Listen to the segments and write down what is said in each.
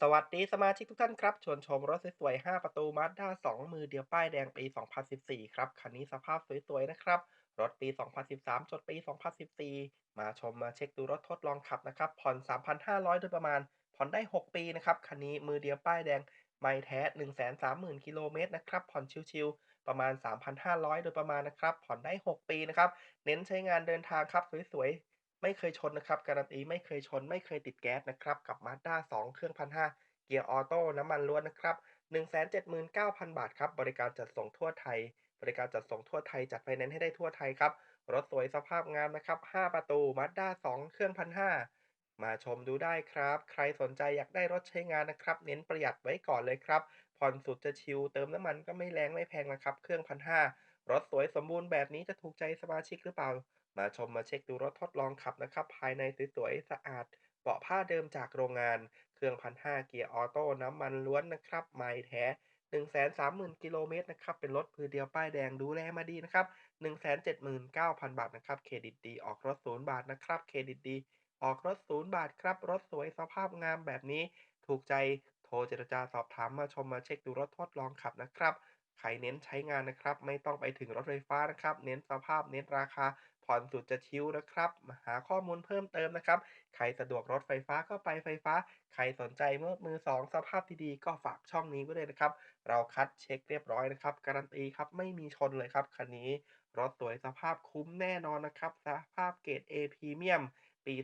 สวัสดีสมาชิกทุกท่านครับ ชวนชมรถสวยๆ 5 ประตู Mazda 2 มือเดียวป้ายแดงปี 2014 ครับ คันนี้สภาพสวยๆ นะครับ รถปี 2013 จดปี 2014 มาชมมาเช็คดูรถทดลองขับนะครับ ผ่อน 3,500 โดยประมาณ ผ่อนได้ 6 ปีนะครับ คันนี้มือเดียวป้ายแดง ไม่แท้ 130,000 กิโลเมตรนะครับ ผ่อนชิวๆ ประมาณ 3,500 โดยประมาณนะครับ ผ่อนได้ 6 ปีนะครับ เน้นใช้งานเดินทางครับสวยๆ ไม่เคยชนนะครับ การันตีไม่เคยชน ไม่เคยติดแก๊สนะครับกับ Mazda 2 เครื่อง1,500เกียร์ออโต้น้ำมันล้วนนะครับ179,000 บาทครับ บริการจัดส่งทั่วไทย บริการจัดส่งทั่วไทย จัดไฟแนนซ์ให้ได้ทั่วไทยครับ รถสวยสภาพงามนะครับ 5 ประตู Mazda 2 เครื่อง1,500มาชมดูได้ครับ ใครสนใจอยากได้รถใช้งานนะครับ เน้นประหยัดไว้ก่อนเลยครับ ผ่อนสุดจะชิล เติมน้ำมันก็ไม่แรงไม่แพงนะครับ เครื่อง1,500รถสวยสมบูรณ์แบบนี้จะถูกใจสมาชิกหรือเปล่า มาชมมาเช็คดูรถทดลองขับนะครับ ภายในสวยๆสะอาดเบาะผ้าเดิมจากโรงงาน เครื่อง1,500เกียร์ออโต้น้ำมันล้วนนะครับไม่แท้130,000กิโลเมตรนะครับ เป็นรถมือเดียวป้ายแดงดูแลมาดีนะครับ 179,000 บาทนะครับ เครดิตดีออกรถ0บาทนะครับ เครดิตดีออกรถ0บาทครับ รถสวยสภาพงามแบบนี้ ถูกใจโทรเจรจาสอบถามมาชมมาเช็คดูรถทดลองขับนะครับ ใครเน้นใช้งานนะครับ ไม่ต้องไปถึงรถไฟฟ้านะครับ เน้นสภาพเน้นราคา ผ่อนสุดจะชิลนะครับมาหาข้อมูลเพิ่มเติมนะครับ ใครสะดวกรถไฟฟ้าก็ไปไฟฟ้า ใครสนใจเมื่อมือสองสภาพดีๆก็ฝากช่องนี้ไว้เลยนะครับ เราคัดเช็คเรียบร้อยนะครับ การันตีครับไม่มีชนเลยครับคันนี้ รถสวยสภาพคุ้มแน่นอนนะครับ สภาพเกรด A พรีเมียมปี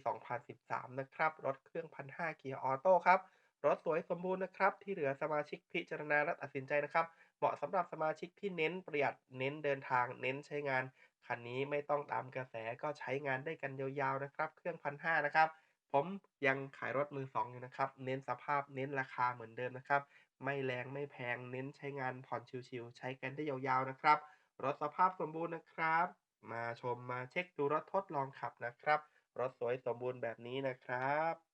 2013 นะครับ รถเครื่อง1,500เกียร์ออโต้ครับ รถสวยสมบูรณ์นะครับ ที่เหลือสมาชิกพิจารณาและตัดสินใจนะครับ เหมาะสำหรับสมาชิกที่เน้นประหยัดเน้นเดินทาง เน้นใช้งาน คันนี้ไม่ต้องตามกระแสก็ใช้งานได้กันยาวๆนะครับ เครื่อง1,500นะครับ ผมยังขายรถมือสองอยู่นะครับ เน้นสภาพเน้นราคาเหมือนเดิมนะครับ ไม่แรงไม่แพงเน้นใช้งานผ่อนชิลๆใช้กันได้ยาวๆนะครับ รถสภาพสมบูรณ์นะครับ มาชมมาเช็คดูรถทดลองขับนะครับ รถสวยสมบูรณ์แบบนี้นะครับ